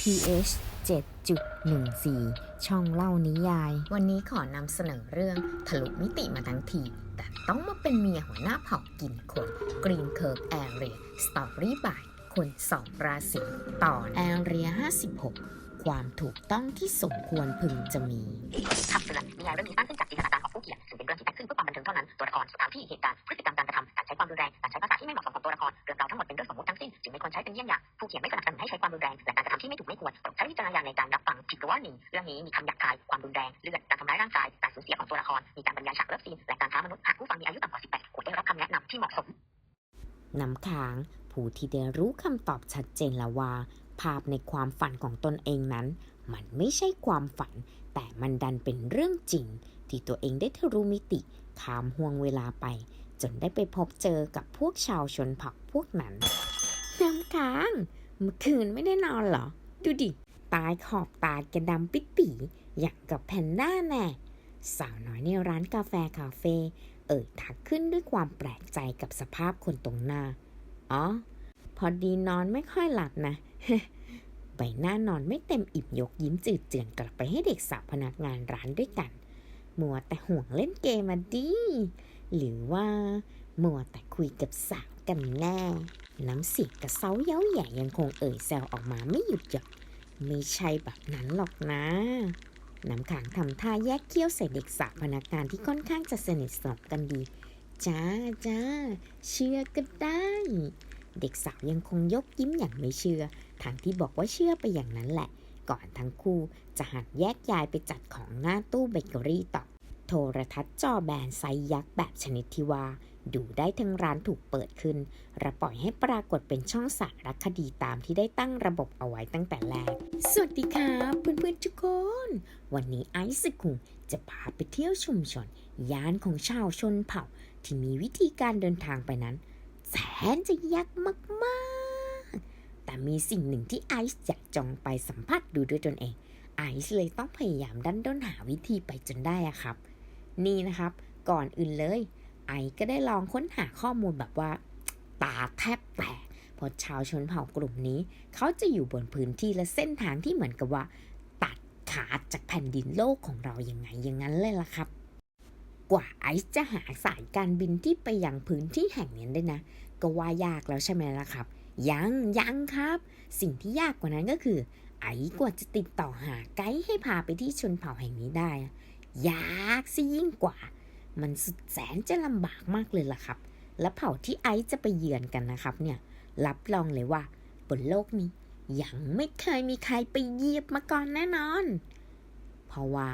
pH 7.14 ช่องเล่านิยาย วันนี้ขอนำเสนอเรื่องทะลุมิติมาทั้งที แต่ต้องมาเป็นเมียหัวหน้าเผ่ากินคน Green Kirk Area Story by คนสองราศีตอน Area 56 ความถูกต้องที่สมควรพึงจะมีคำเตือนนิยายเรื่องนี้สร้างขึ้นจากจินตนาการของผู้เขียนซึ่งเป็นเรื่องที่แต่งขึ้นเพื่อความบันเทิงเท่านั้น ตัวละครสถานที่เหตุการณ์พฤติกรรมการกระทำการใช้ความรุนแรงการใช้ภาษาที่ไม่เหมาะสมกับตัวละครเรื่องราวทั้งหมดเป็นเรื่องสมมติทั้งสิ้นจึงไม่ควรใช้เป็นเยี่ยงอย่างผู้เขียนไม่สนับสนุนให้ใช้ความรุนแรงและการกระทำที่ไม่ถูกไม่ควรโปรดใช้วิจารณญาณในการรับฟังผิดหรือว่าหนีเรื่องนี้มีคำหยาบคายความรุนแรงเลือดการทำร้ายร่างกายการสูญเสียของตัวละครมีการบรรยายฉากเลิฟซีนและการค้ามนุษย์หากผู้ฟังมีอายุต่ำกว่า 18 ควรได้รับคำแนะนำที่เหมาะสมน้ำค้างผู้ที่ได้รู้คำตอบชัดเจนแล้วว่า ภาพในความฝันของตนเองนั้น มันไม่ใช่ความฝัน แต่มันดันเป็นเรื่องจริง ที่ตัวเองได้ทะลุมิติข้ามห่วงเวลาไป จนได้ไปพบเจอกับพวกชาวชนเผ่าพวกนั้นน้ำค้างเมื่อคืนไม่ได้นอนเหรอ ดูดิ ตายขอบตาแกดำปิดปีอย่างกับแพนด้าแน่สาวน้อยในร้านกาแฟคาเฟ่เอ่ยทักขึ้นด้วยความแปลกใจกับสภาพคนตรงหน้า อ๋อ พอดีนอนไม่ค่อยหลับนะ ใบหน้านอนไม่เต็มอิ่มยกยิ้มจืดเจือนกลับไปให้เด็กสาวพนักงานร้านด้วยกัน มัวแต่ห่วงเล่นเกมมาดีหรือว่า มัวแต่คุยกับสาวกันแน่ น้ำเสียงกระเซาเย้าแหย่ยังคงเอ่ยแซวออกมาไม่หยุดหย่อนไม่ใช่แบบนั้นหรอกนะ น้ำขังทำท่าแยกเขี้ยวใส่เด็กสาวพนักงานที่ค่อนข้างจะสนิทสนมกันดี จ้าจ้าเชื่อก็ได้ เด็กสาวยังคงยกยิ้มอย่างไม่เชื่อ ทางที่บอกว่าเชื่อไปอย่างนั้นแหละ ก่อนทั้งคู่จะหันแยกย้ายไปจัดของหน้าตู้เบเกอรี่ต่อ โทรทัศน์จอแบนไซยักษ์แบบชนิดที่ว่าดูได้ทั้งร้านถูกเปิดขึ้นและปล่อยให้ปรากฏเป็นช่องสารคดีตามที่ได้ตั้งระบบเอาไว้ตั้งแต่แรก สวัสดีครับเพื่อนๆทุกคน วันนี้ไอซ์คุงจะพาไปเที่ยวชุมชนย่านของชาวชนเผ่า ที่มีวิธีการเดินทางไปนั้น แสนจะยากมากๆ แต่มีสิ่งหนึ่งที่ไอซ์อยากจองไปสัมผัสดูด้วยตนเอง ไอซ์เลยต้องพยายามดันด้นหาวิธีไปจนได้อะครับ นี่นะครับ ก่อนอื่นเลย ไอซ์ก็ได้ลองค้นหาข้อมูลแบบว่า ตาแทบแตกเพราะชาวชนเผ่ากลุ่มนี้ เขาจะอยู่บนพื้นที่และเส้นทางที่เหมือนกับว่า ตัดขาดจากแผ่นดินโลกของเรายังไงอย่างนั้นเลยล่ะครับ กว่าไอซ์จะหาสายการบินที่ไปยังพื้นที่แห่งนี้ได้นะ ก็ว่ายากแล้วใช่ไหมล่ะครับ ยังยังครับ สิ่งที่ยากกว่านั้นก็คือ ไอ้กว่าจะติดต่อหาไกด์ให้พาไปที่ชนเผ่าแห่งนี้ได้อะยากสิยิ่งกว่า มันสุดแสนจะลำบากมากเลยล่ะครับ และเผ่าที่ไอซ์จะไปเยือนกันนะครับเนี่ย รับรองเลยว่า บนโลกนี้ยังไม่เคยมีใครไปเยียบมาก่อนแน่นอน เพราะว่า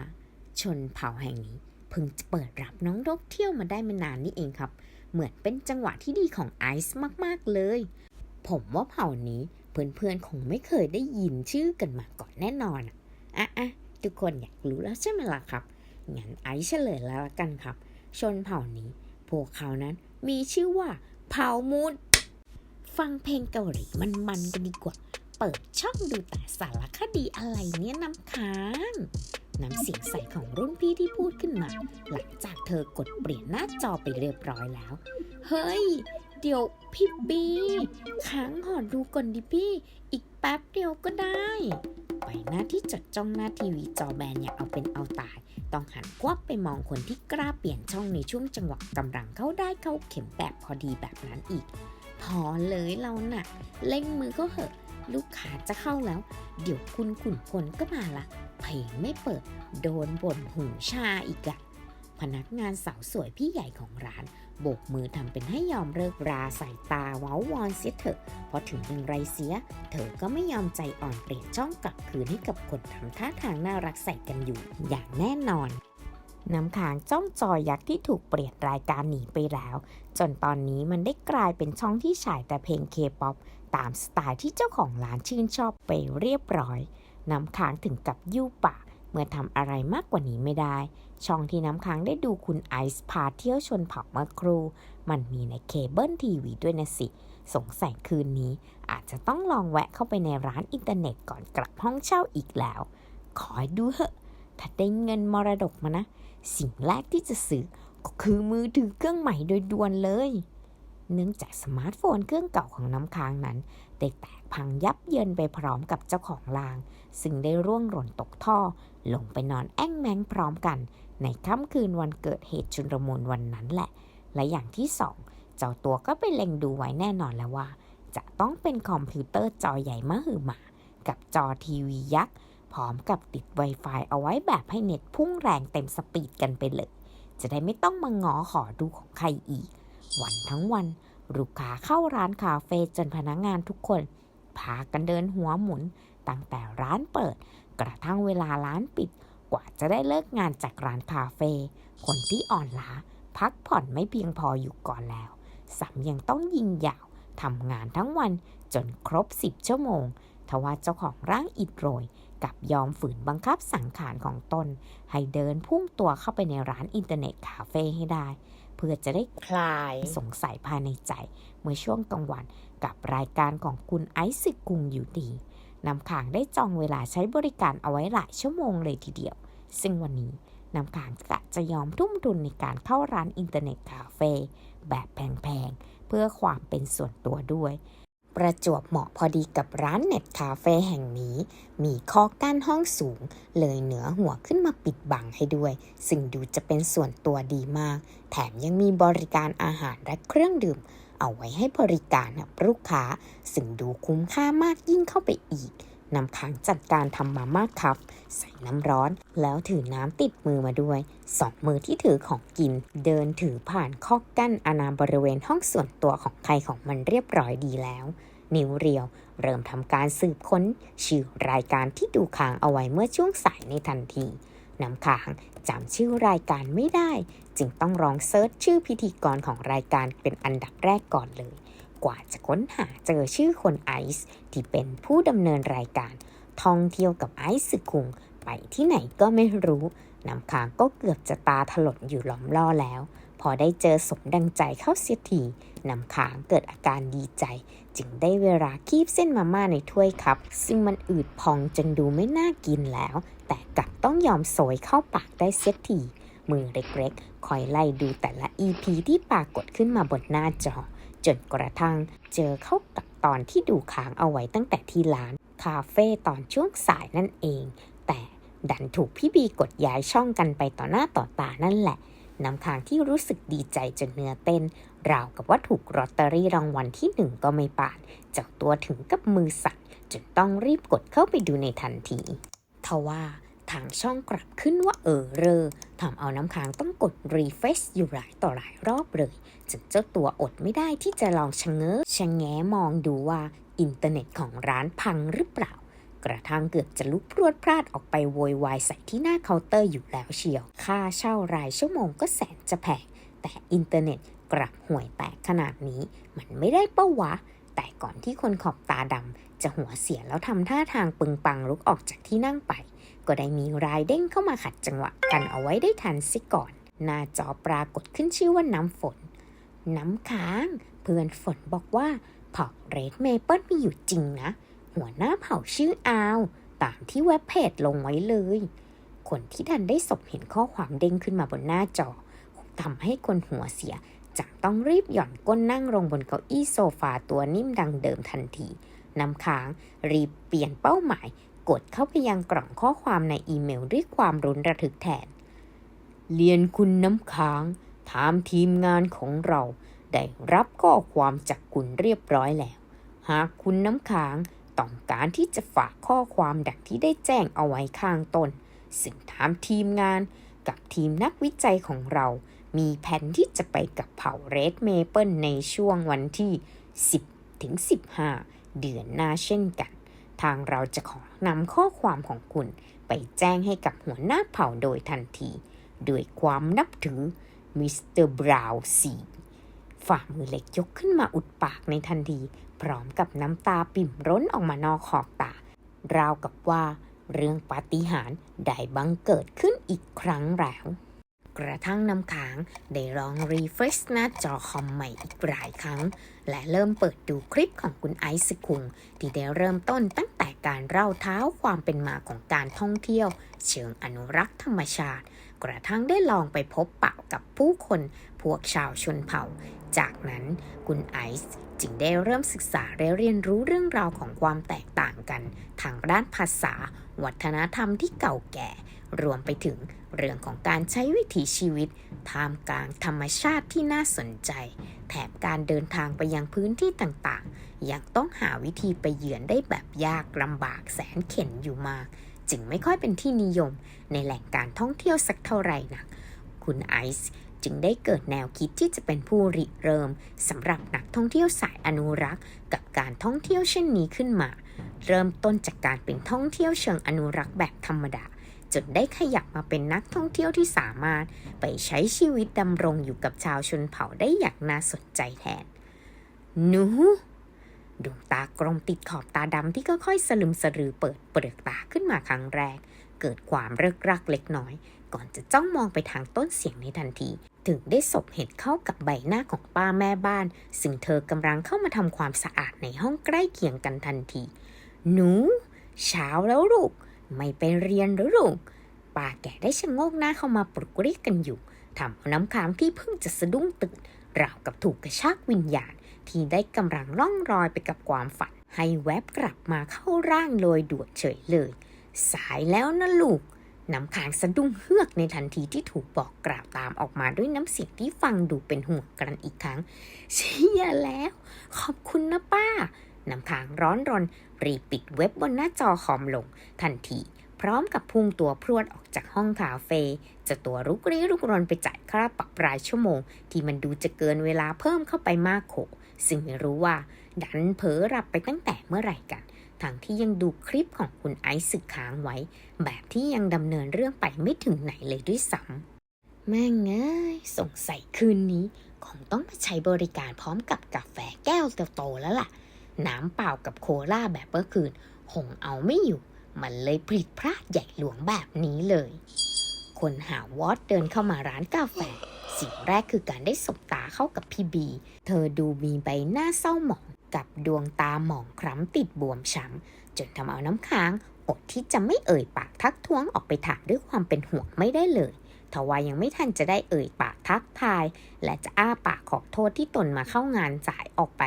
ชนเผ่าแห่งนี้เพิ่งจะเปิดรับน้องรกเที่ยวมาได้ไม่นานนี่เองครับ เหมือนเป็นจังหวะที่ดีของไอซ์มากๆเลย ผมว่าเผ่านี้เพื่อนๆคงไม่เคยได้ยินชื่อกันมาก่อนแน่นอนอะอะอะทุกคนอยากรู้แล้วใช่ไหมล่ะครับ งั้นไอซ์เฉลยแล้วละกันครับ ชนเผ่านี้ พวกเขานั้นมีชื่อว่าเผ่ามูดฟังเพลงเกาหลีมันๆกันดีกว่า เปิดช่องดูแต่สารคดีอะไรเนี่ยน้ำค้างน้ำเสียงใสของรุ่นพี่ที่พูดขึ้นมา หลังจากเธอกดเปลี่ยนหน้าจอไปเรียบร้อยแล้ว เฮ้ย เดี๋ยวพี่บีค้างหอดูก่อนดิพี่อีกแป๊บเดียวก็ได้ใบหน้าที่จดจ้องหน้าทีวีจอแบนอย่าเอาเป็นเอาตาย ต้องหันควับไปมองคนที่กล้าเปลี่ยนช่องในช่วงจังหวะกำลังเข้าได้เข้าเข็มแบบพอดีแบบนั้นอีก พอเลยเราหน่ะเล่งมือก็เหอะ ลูกค้าจะเข้าแล้ว เดี๋ยวคุณขุนพลก็มาละเพลงไม่เปิด โดนบ่นหูชาอีกอะพนักงานสาวสวยพี่ใหญ่ของร้าน โบกมือทำเป็นให้ยอมเลิกราใส่ตาว้าวอนเสียเถอะเพราะถึงอย่างไรเสีย เธอก็ไม่ยอมใจอ่อนเปลี่ยนช่องกลับคืนให้กับคนทำท่าทางน่ารักใส่กันอยู่ อย่างแน่นอนน้ำค้างจ้องจอยักษ์ที่ถูกเปลี่ยนรายการหนีไปแล้ว จนตอนนี้มันได้กลายเป็นช่องที่ฉายแต่เพลงเคป๊อปตามสไตล์ที่เจ้าของร้านชื่นชอบไปเรียบร้อย น้ำค้างถึงกับยู่ปาก เมื่อทำอะไรมากกว่านี้ไม่ได้ ช่องที่น้ำค้างได้ดูคุณไอซ์พาเที่ยวชนเผ่าเมื่อครูมันมีในเคเบิลทีวีด้วยนะสิ สงสัยคืนนี้ อาจจะต้องลองแวะเข้าไปในร้านอินเทอร์เน็ตก่อนกลับห้องเช่าอีกแล้ว ขอให้ดูเหอะ ถ้าได้เงินมรดกมานะ สิ่งแรกที่จะซื้อก็คือมือถือเครื่องใหม่โดยด่วนเลย เนื่องจากสมาร์ทโฟนเครื่องเก่าของน้ำค้างนั้น ได้แตกพังยับเยินไปพร้อมกับเจ้าของลาง ซึ่งได้ร่วงหล่นตกท่อ ลงไปนอนแอ้งแมงพร้อมกัน ในค่ำคืนวันเกิดเหตุชุนรมุนวันนั้นแหละ และอย่างที่สองเจ้าตัวก็ไปเล็งดูไว้แน่นอนแล้วว่า จะต้องเป็นคอมพิวเตอร์จอใหญ่มหึมา กับจอทีวียักษ์พร้อมกับติด Wi-Fi เอาไว้แบบให้เน็ตพุ่งแรงเต็มสปีดกันไปเลย จะได้ไม่ต้องมางอขอดูของใครอีก วันทั้งวัน ลูกค้าเข้าร้านคาเฟ่จนพนักงานทุกคน พากันเดินหัวหมุน ตั้งแต่ร้านเปิด กระทั่งเวลาร้านปิด กว่าจะได้เลิกงานจากร้านคาเฟ่คนที่อ่อนล้า พักผ่อนไม่เพียงพออยู่ก่อนแล้วสัมยังต้องยิงยาวทำงานทั้งวันจนครบ10ชั่วโมงทว่าเจ้าของร่างอิดโรยกับยอมฝืนบังคับสังขารของตน ให้เดินพุ่งตัวเข้าไปในร้านอินเทอร์เน็ตคาเฟ่ให้ได้ เพื่อจะได้คลายสงสัยภายในใจ เมื่อช่วงกลางวันกับรายการของคุณไอซ์สึกุงอยู่ดีนำขางได้จองเวลาใช้บริการเอาไว้หลายชั่วโมงเลยทีเดียว ซึ่งวันนี้นำขางกะจะยอมทุ่มทุนในการเข้าร้านอินเทอร์เน็ตคาเฟ่แบบแพงๆ เพื่อความเป็นส่วนตัวด้วย ประจวบเหมาะพอดีกับร้านเน็ตคาเฟ่แห่งนี้ มีข้อกั้นห้องสูง เลยเหนือหัวขึ้นมาปิดบังให้ด้วย ซึ่งดูจะเป็นส่วนตัวดีมาก แถมยังมีบริการอาหารและเครื่องดื่ม เอาไว้ให้บริการกับลูกค้า ซึ่งดูคุ้มค่ามากยิ่งเข้าไปอีก นำขังจัดการทำมาม่าครับ ใส่น้ำร้อน แล้วถือน้ำติดมือมาด้วยสองมือที่ถือของกิน เดินถือผ่านข้อกั้นอาณาบริเวณห้องส่วนตัวของใครของมันเรียบร้อยดีแล้ว นิ้วเรียว เริ่มทำการสืบค้น ชื่อรายการที่ดูค้างเอาไว้เมื่อช่วงสายในทันทีน้ำค้างจำชื่อรายการไม่ได้ จึงต้องลองเซิร์ชชื่อพิธีกรของรายการเป็นอันดับแรกก่อนเลย กว่าจะค้นหาเจอชื่อคนไอซ์ที่เป็นผู้ดำเนินรายการ ท่องเที่ยวกับไอซ์สึคุงไปที่ไหนก็ไม่รู้น้ำค้างก็เกือบจะตาถลนอยู่หลอมล่อแล้ว พอได้เจอสมดังใจเข้าเสียทีน้ำค้างเกิดอาการดีใจ จึงได้เวลาคีบเส้นมาม่าในถ้วยครับ ซึ่งมันอืดพองจนดูไม่น่ากินแล้ว แต่กลับต้องยอมโสยเข้าปากได้เสียทีมือเล็กๆ คอยไล่ดูแต่ละ EP ที่ปรากฏขึ้นมาบนหน้าจอ จนกระทั่งเจอเข้ากับตอนที่ดูค้างเอาไว้ตั้งแต่ที่ร้านคาเฟ่ตอนช่วงสายนั่นเอง แต่ดันถูกพี่บีกดย้ายช่องกันไปต่อหน้าต่อตานั่นแหละน้ำค้างที่รู้สึกดีใจจนเนื้อเต้น ราวกับว่าถูกลอตเตอรี่รางวัลที่หนึ่งก็ไม่ปานเจ้าตัวถึงกับมือสั่นจนต้องรีบกดเข้าไปดูในทันทีทว่า ทางช่องกลับขึ้นว่าเออเรอทำเอาน้ำค้างต้องกดรีเฟซอยู่หลายต่อหลายรอบเลยจนเจ้าตัวอดไม่ได้ที่จะลองชะเง้อชะแงมองดูว่าอินเทอร์เน็ตของร้านพังหรือเปล่า กระทั่งเกือบจะลุกพรวดพลาดออกไปโวยวายใส่ที่หน้าเคาน์เตอร์อยู่แล้วเชียว ค่าเช่ารายชั่วโมงก็แสนจะแพงแต่อินเทอร์เน็ตกลับห่วยแตกขนาดนี้ มันไม่ได้เป้าวะ แต่ก่อนที่คนขอบตาดำจะหัวเสียแล้วทำท่าทางปึงปังลุกออกจากที่นั่งไป ก็ได้มีรายเด้งเข้ามาขัดจังหวะกันเอาไว้ได้ทันซิก่อน หน้าจอปรากฏขึ้นชื่อว่าน้ำฝน น้ำค้าง เพื่อนฝนบอกว่าเผ่าเรดเมเปิลมีอยู่จริงนะ หัวหน้าเผ่าชื่ออาวตามที่เว็บเพจลงไว้เลย คนที่ทันได้สบเห็นข้อความเด้งขึ้นมาบนหน้าจอทำให้คนหัวเสียจังต้องรีบหย่อนก้นนั่งลงบนเก้าอี้โซฟาตัวนิ่มดังเดิมทันทีน้ำค้างรีบเปลี่ยนเป้าหมาย กดเข้าไปยังกล่องข้อความในอีเมลด้วยความรุนระทึกแทน เรียนคุณน้ำค้างถามทีมงานของเรา ได้รับข้อความจากคุณเรียบร้อยแล้ว หากคุณน้ำค้างต้องการที่จะฝากข้อความดังที่ได้แจ้งเอาไว้ข้างต้น ซึ่งถามทีมงานกับทีมนักวิจัยของเรา มีแผนที่จะไปกับเผ่าเรดเมเปิลในช่วงวันที่ 10 ถึง 15 เดือนหน้าเช่นกัน ทางเราจะขอนำข้อความของคุณไปแจ้งให้กับหัวหน้าเผ่าโดยทันทีด้วยความนับถือมิสเตอร์บราวน์สีฝ่ามือเล็กยกขึ้นมาอุดปากในทันที พร้อมกับน้ำตาปิ่มร้นออกมานอกขอบตา ราวกับว่าเรื่องปาฏิหาริย์ได้บังเกิดขึ้นอีกครั้งแล้วกระทั่งน้ำค้างได้ลองรีเฟรชหน้าจอคอมใหม่อีกหลายครั้ง และเริ่มเปิดดูคลิปของคุณไอซ์คุง ที่ได้เริ่มต้นตั้งแต่การเล่าเท้าความเป็นมาของการท่องเที่ยว เชิงอนุรักษ์ธรรมชาติ กระทั่งได้ลองไปพบปะกับผู้คนพวกชาวชนเผ่า จากนั้นคุณไอซ์จึงได้เริ่มศึกษาและเรียนรู้เรื่องราวของความแตกต่างกัน ทางด้านภาษา วัฒนธรรมที่เก่าแก่ รวมไปถึงเรื่องของการใช้วิถีชีวิตท่ามกลางธรรมชาติที่น่าสนใจ แถบการเดินทางไปยังพื้นที่ต่างๆ ยังต้องหาวิธีไปเยือนได้แบบยากลำบากแสนเข็ญอยู่มาก จึงไม่ค่อยเป็นที่นิยม ในแหล่งการท่องเที่ยวสักเท่าไหร่นัก คุณไอซ์จึงได้เกิดแนวคิดที่จะเป็นผู้ริเริ่มสำหรับนักท่องเที่ยวสายอนุรักษ์ กับการท่องเที่ยวเช่นนี้ขึ้นมา เริ่มต้นจากการเป็นท่องเที่ยวเชิงอนุรักษ์แบบธรรมดา จนได้ขยับมาเป็นนักท่องเที่ยวที่สามารถไปใช้ชีวิตดำรงอยู่กับชาวชนเผ่าได้อย่างน่าสนใจแทน หนูดวงตากลมติดขอบตาดำที่ก็ค่อยสลึมสลือเปิดเปลือกตาขึ้นมาครั้งแรก เกิดความเริกรักเล็กน้อย ก่อนจะจ้องมองไปทางต้นเสียงในทันที ถึงได้สบเห็นเข้ากับใบหน้าของป้าแม่บ้าน ซึ่งเธอกำลังเข้ามาทำความสะอาดในห้องใกล้เคียงกันทันที หนู เช้าแล้วลูก ไม่ไปเรียนหรือลูกป้าแก่ได้ชะโงกหน้าเข้ามาปลุกเรียกกันอยู่ทำเอาน้ำค้างที่เพิ่งจะสะดุ้งตื่นราวกับถูกกระชากวิญญาณ ที่ได้กำลังล่องรอยไปกับความฝัน ให้แวบกลับมาเข้าร่างโดยด่วนเฉยเลย สายแล้วนะลูกน้ำค้างสะดุ้งเฮือกในทันทีที่ถูกบอกกล่าวตามออกมาด้วยน้ำเสียงที่ฟังดูเป็นห่วงกันอีกครั้ง เชียแล้ว ขอบคุณนะป้าน้ำค้างร้อนรน รีบปิดเว็บบนหน้าจอคอมลง ทันทีพร้อมกับพุ่งตัวพรวดออกจากห้องคาเฟ่จะตัวรุกรี้รุกรนไปจ่ายค่าปรับรายชั่วโมง ที่มันดูจะเกินเวลาเพิ่มเข้าไปมากโขซึ่งไม่รู้ว่า ดันเผลอหลับไปตั้งแต่เมื่อไหร่กันทั้งที่ยังดูคลิปของคุณไอซ์สึกค้างไว้ แบบที่ยังดำเนินเรื่องไปไม่ถึงไหนเลยด้วยซ้ำแม่งเอ้ยสงสัยคืนนี้คงต้องมาใช้บริการพร้อมกับกาแฟแก้วโตแล้วล่ะ น้ำเปล่ากับโคลาแบบเมื่อคืนคงเอาไม่อยู่ มันเลยผิดพลาดใหญ่หลวงแบบนี้เลย คนหาวอดเดินเข้ามาร้านกาแฟ สิ่งแรกคือการได้สบตาเข้ากับพี่บี เธอดูมีใบหน้าเศร้าหมองกับดวงตาหมองคล้ำติดบวมช้ำจนทำเอาน้ำค้างอดที่จะไม่เอ่ยปากทักท้วงออกไปถามด้วยความเป็นห่วงไม่ได้เลยทว่ายังไม่ทันจะได้เอ่ยปากทักทาย และจะอ้าปากขอโทษที่ตนมาเข้างานสายออกไป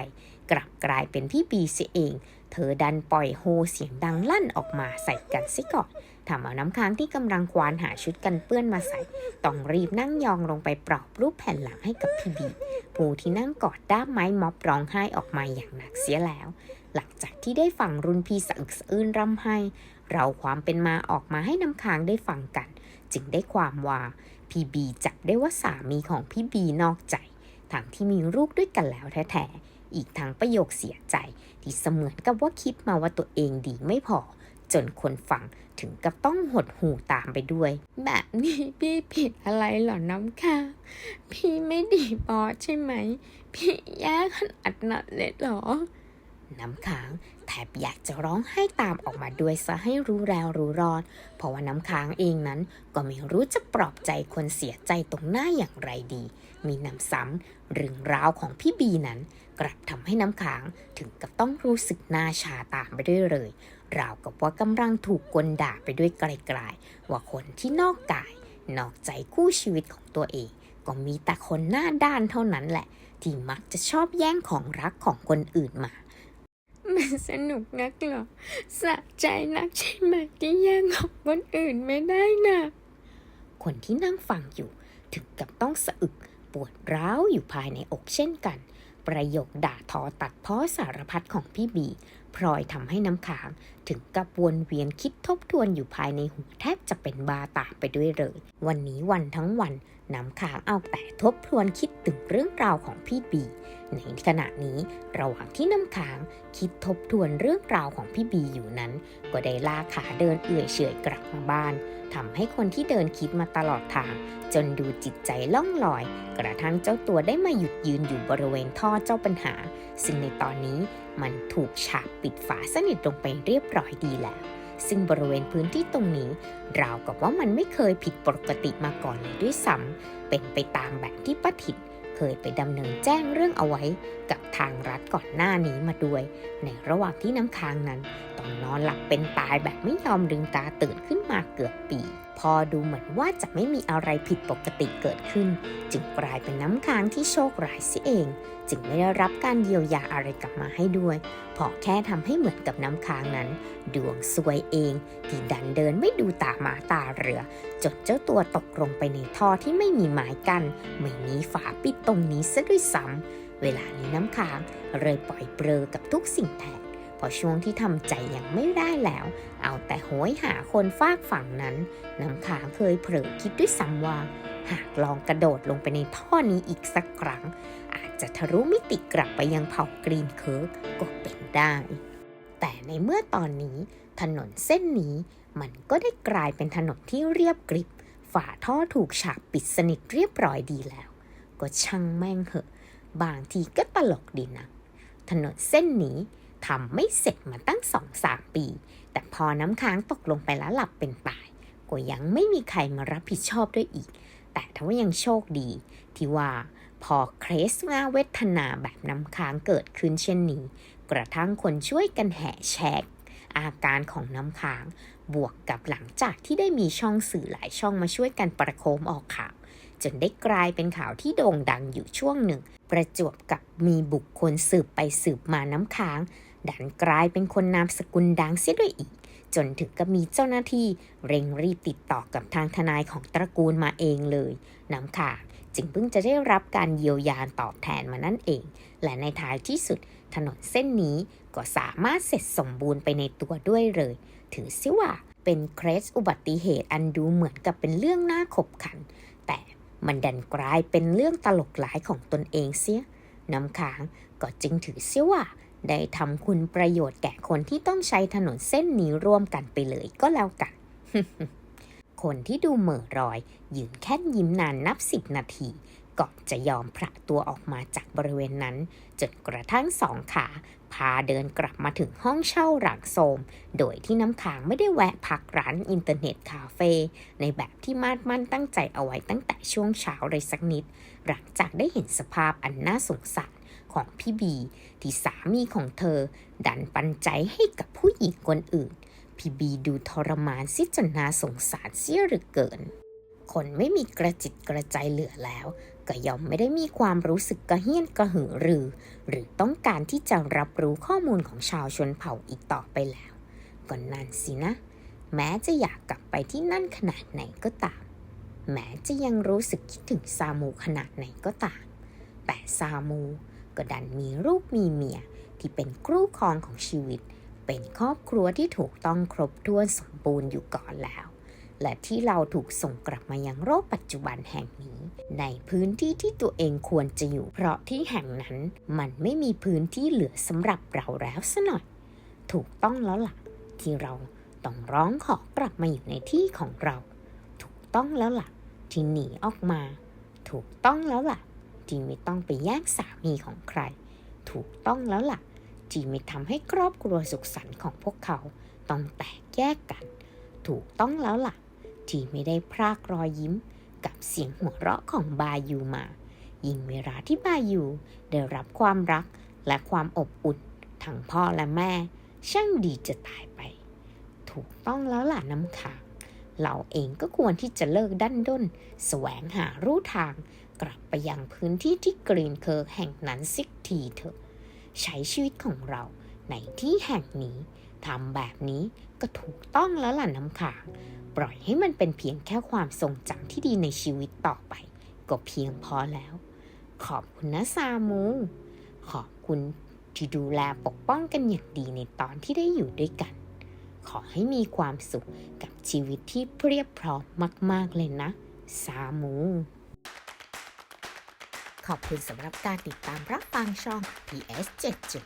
กลับกลายเป็นพี่บีเสียเอง เธอดันปล่อยโฮเสียงดังลั่นออกมาใส่กันซิก่อนทำเอาน้ำค้างที่กำลังควานหาชุดกันเปื้อนมาใส่ ต้องรีบนั่งยองลงไปปลอบรูปแผ่นหลังให้กับพี่บี ผู้ที่นั่งกอดด้ามไม้ม็อบร้องไห้ออกมาอย่างหนักเสียแล้ว หลังจากที่ได้ฟังรุ่นพี่สะอึกสะอื้นร่ำไห้ เราความเป็นมาออกมาให้น้ำค้างได้ฟังกัน จึงได้ความว่าพี่บีจับได้ว่าสามีของพี่บีนอกใจทั้งที่มีลูกด้วยกันแล้วแท้ๆ อีกทั้งประโยคเสียใจ ที่เสมือนกับว่าคิดมาว่าตัวเองดีไม่พอ จนคนฟังถึงกับต้องหดหูตามไปด้วย แบบนี้พี่ผิดอะไรหรอน้ำค้างพี่ไม่ดีพอใช่ไหม พี่แย่ขนาดนั้นเลยหรอ น้ำค้างแทบอยากจะร้องไห้ตามออกมาด้วยซะให้รู้แล้วรู้รอด เพราะว่าน้ำค้างเองนั้นก็ไม่รู้จะปลอบใจคนเสียใจตรงหน้าอย่างไรดี มีน้ำซ้ำเรื่องราวของพี่บีนั้น กลับทำให้น้ำค้างถึงกับต้องรู้สึกหน้าชาตามไปด้วยเลย ราวกับว่ากำลังถูกกลด่าไปด้วยไกลๆ ว่าคนที่นอกกาย นอกใจคู่ชีวิตของตัวเอง ก็มีแต่คนหน้าด้านเท่านั้นแหละ ที่มักจะชอบแย่งของรักของคนอื่นมามันสนุกนักเหรอสะใจนักใช่ไหมที่แย่งของคนอื่นไม่ได้นะคนที่นั่งฟังอยู่ ถึงกับต้องสะอึกปวดร้าวอยู่ภายในอกเช่นกัน ประโยคด่าทอตัดพ้อสารพัดของพี่บีพลอยทำให้น้ำค้าง ถึงกับวนเวียนคิดทบทวนอยู่ภายในหัวแทบจะเป็นบาตาไปด้วยเลย วันนี้วันทั้งวัน น้ำค้างเอาแต่ทบทวนคิดถึงเรื่องราวของพี่บีในขณะนี้ระหว่างที่น้ำค้างคิดทบทวนเรื่องราวของพี่บีอยู่นั้น ก็ได้ลากขาเดินเอื่อยเฉยกลับมาบ้านทำให้คนที่เดินคิดมาตลอดทาง จนดูจิตใจล่องลอย กระทั่งเจ้าตัวได้มาหยุดยืนอยู่บริเวณท่อเจ้าปัญหา ซึ่งในตอนนี้มันถูกฉาบปิดฝาสนิทลงไปเรียบร้อยดีแล้ว ซึ่งบริเวณพื้นที่ตรงนี้ ราวกับว่ามันไม่เคยผิดปกติมาก่อนเลยด้วยซ้ำเป็นไปตามแบบที่ป้าถิดเคยไปดำเนินแจ้งเรื่องเอาไว้กับทางรัฐก่อนหน้านี้มาด้วย ในระหว่างที่น้ำค้างนั้นต้องนอนหลับเป็นตายแบบไม่ยอมดึงตาตื่นขึ้นมาเกือบปี พอดูเหมือนว่าจะไม่มีอะไรผิดปกติเกิดขึ้น จึงกลายเป็นน้ำค้างที่โชคร้ายเสียเอง จึงไม่ได้รับการเยียวยาอะไรกลับมาให้ด้วย เพราะแค่ทำให้เหมือนกับน้ำค้างนั้น ดวงซวยเอง ที่ดันเดินไม่ดูตาหมาตาเรือ จนเจ้าตัวตกลงไปในท่อที่ไม่มีไม้กัน้นไม่มีฝาปิดตรงนี้ซะด้วยซ้ำเวลานี้น้ำค้างเลยปล่อยเปลอกับทุกสิ่งแทน พอช่วงที่ทำใจยังไม่ได้แล้ว เอาแต่โหยหาคนฟากฝั่งนั้นน้ำค้างเคยเผลอคิดด้วยซ้ำว่า หากลองกระโดดลงไปในท่อนี้อีกสักครั้ง อาจจะทะลุมิติกลับไปยังเผ่ากรีนเคิร์กก็เป็นได้ แต่ในเมื่อตอนนี้ ถนนเส้นนี้มันก็ได้กลายเป็นถนนที่เรียบกริบ ฝาท่อถูกฉาบปิดสนิทเรียบร้อยดีแล้ว ก็ช่างแม่งเหอะ บางทีก็ตลกดีนะ ถนนเส้นนี้ ทำไม่เสร็จมาตั้งสองสามปี แต่พอน้ำค้างตกลงไปแล้วหลับเป็นตายก็ยังไม่มีใครมารับผิดชอบด้วยอีก แต่ถ้าว่ายังโชคดี ที่ว่าพอเครสงาเวทนาแบบน้ำค้างเกิดขึ้นเช่นนี้ กระทั่งคนช่วยกันแห่แชกอาการของน้ำค้าง บวกกับหลังจากที่ได้มีช่องสื่อหลายช่องมาช่วยกันประโคมออกข่าว จนได้กลายเป็นข่าวที่โด่งดังอยู่ช่วงหนึ่ง ประจวบกับมีบุคคลสืบไปสืบมาน้ำค้าง ดันกลายเป็นคนนามสกุลดังเสียด้วยอีก จนถึงกับมีเจ้าหน้าที่เร่งรีบติดต่อกับทางทนายของตระกูลมาเองเลยน้ำค้างจึงเพิ่งจะได้รับการเยียวยาตอบแทนมานั่นเอง และในท้ายที่สุดถนนเส้นนี้ก็สามารถเสร็จสมบูรณ์ไปในตัวด้วยเลย ถือซิว่าเป็นเครสอุบัติเหตุอันดูเหมือนกับเป็นเรื่องน่าขบขัน แต่มันดันกลายเป็นเรื่องตลกหลายของตนเองเสีย น้ำค้างก็จึงถือเสียว่า ได้ทำคุณประโยชน์แก่คนที่ต้องใช้ถนนเส้นนี้ร่วมกันไปเลยก็แล้วกัน คนที่ดูเหม่อรอย ยืนแค่นยิ้มนานนับสิบนาทีก่อนจะยอมพระตัวออกมาจากบริเวณนั้น จนกระทั่งสองขา พาเดินกลับมาถึงห้องเช่าหลังโสม โดยที่น้ำค้างไม่ได้แวะพักร้านอินเทอร์เน็ตคาเฟ่ในแบบที่มาดมั่นตั้งใจเอาไว้ตั้งแต่ช่วงเช้าเลยสักนิด หลังจากได้เห็นสภาพอันน่าสงสาร ของพี่บี ที่สามีของเธอ ดันปันใจให้กับผู้หญิงคนอื่น พี่บีดูทรมานซิจนนาสงสารเสียเหลือเกิน คนไม่มีกระจิตกระใจเหลือแล้ว ก็ย่อมไม่ได้มีความรู้สึกกระเฮี้ยนกระหือรือ หรือต้องการที่จะรับรู้ข้อมูลของชาวชนเผ่าอีกต่อไปแล้วก็นั่นสินะ แม้จะอยากกลับไปที่นั่นขนาดไหนก็ตาม แม้จะยังรู้สึกคิดถึงซามูขนาดไหนก็ตามแต่ซามู ก็ดันมีลูกมีเมียที่เป็นครู่ครองของชีวิต เป็นครอบครัวที่ถูกต้องครบถ้วนสมบูรณ์อยู่ก่อนแล้ว และที่เราถูกส่งกลับมายังโลกปัจจุบันแห่งนี้ ในพื้นที่ที่ตัวเองควรจะอยู่ เพราะที่แห่งนั้นมันไม่มีพื้นที่เหลือสำหรับเราแล้วซะหน่อย ถูกต้องแล้วล่ะ ที่เราต้องร้องขอกลับมาอยู่ในที่ของเรา ถูกต้องแล้วล่ะ ที่หนีออกมา ถูกต้องแล้วล่ะ ที่ไม่ต้องไปแย่งสามีของใคร ถูกต้องแล้วล่ะที่ไม่ทำให้ครอบครัวสุขสันต์ของพวกเขาต้องแตกแยกกัน ถูกต้องแล้วล่ะที่ไม่ได้พรากรอยยิ้มกับเสียงหัวเราะของบายูมา ยิ่งเวลาที่บายูได้รับความรักและความอบอุ่นทั้งพ่อและแม่ ช่างดีจะตายไป ถูกต้องแล้วล่ะน้ำค้างเราเองก็ควรที่จะเลิกดันด้น แสวงหารูทาง กลับไปยังพื้นที่ที่กรีนเคิร์กแห่งนั้นสิกทีเถอะ ใช้ชีวิตของเราในที่แห่งนี้ทำแบบนี้ก็ถูกต้องแล้วล่ะน้ำค้างปล่อยให้มันเป็นเพียงแค่ความทรงจำที่ดีในชีวิตต่อไป ก็เพียงพอแล้ว ขอบคุณนะซามู ขอบคุณที่ดูแลปกป้องกันอย่างดีในตอนที่ได้อยู่ด้วยกัน ขอให้มีความสุขกับชีวิตที่เพียบพร้อมมาก ๆ เลยนะ ซามู อบคุณสำหรับการติดตามรับฟังช่อง PS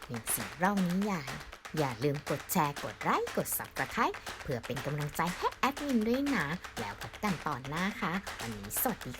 7.14เล่านิยาย อย่าลืมกดแชร์กดไลค์กด Subscribe เพื่อเป็นกำลังใจให้แอดมินด้วยนะ แล้วพบกันตอนหน้าค่ะ วันนี้สวัสดีค่ะ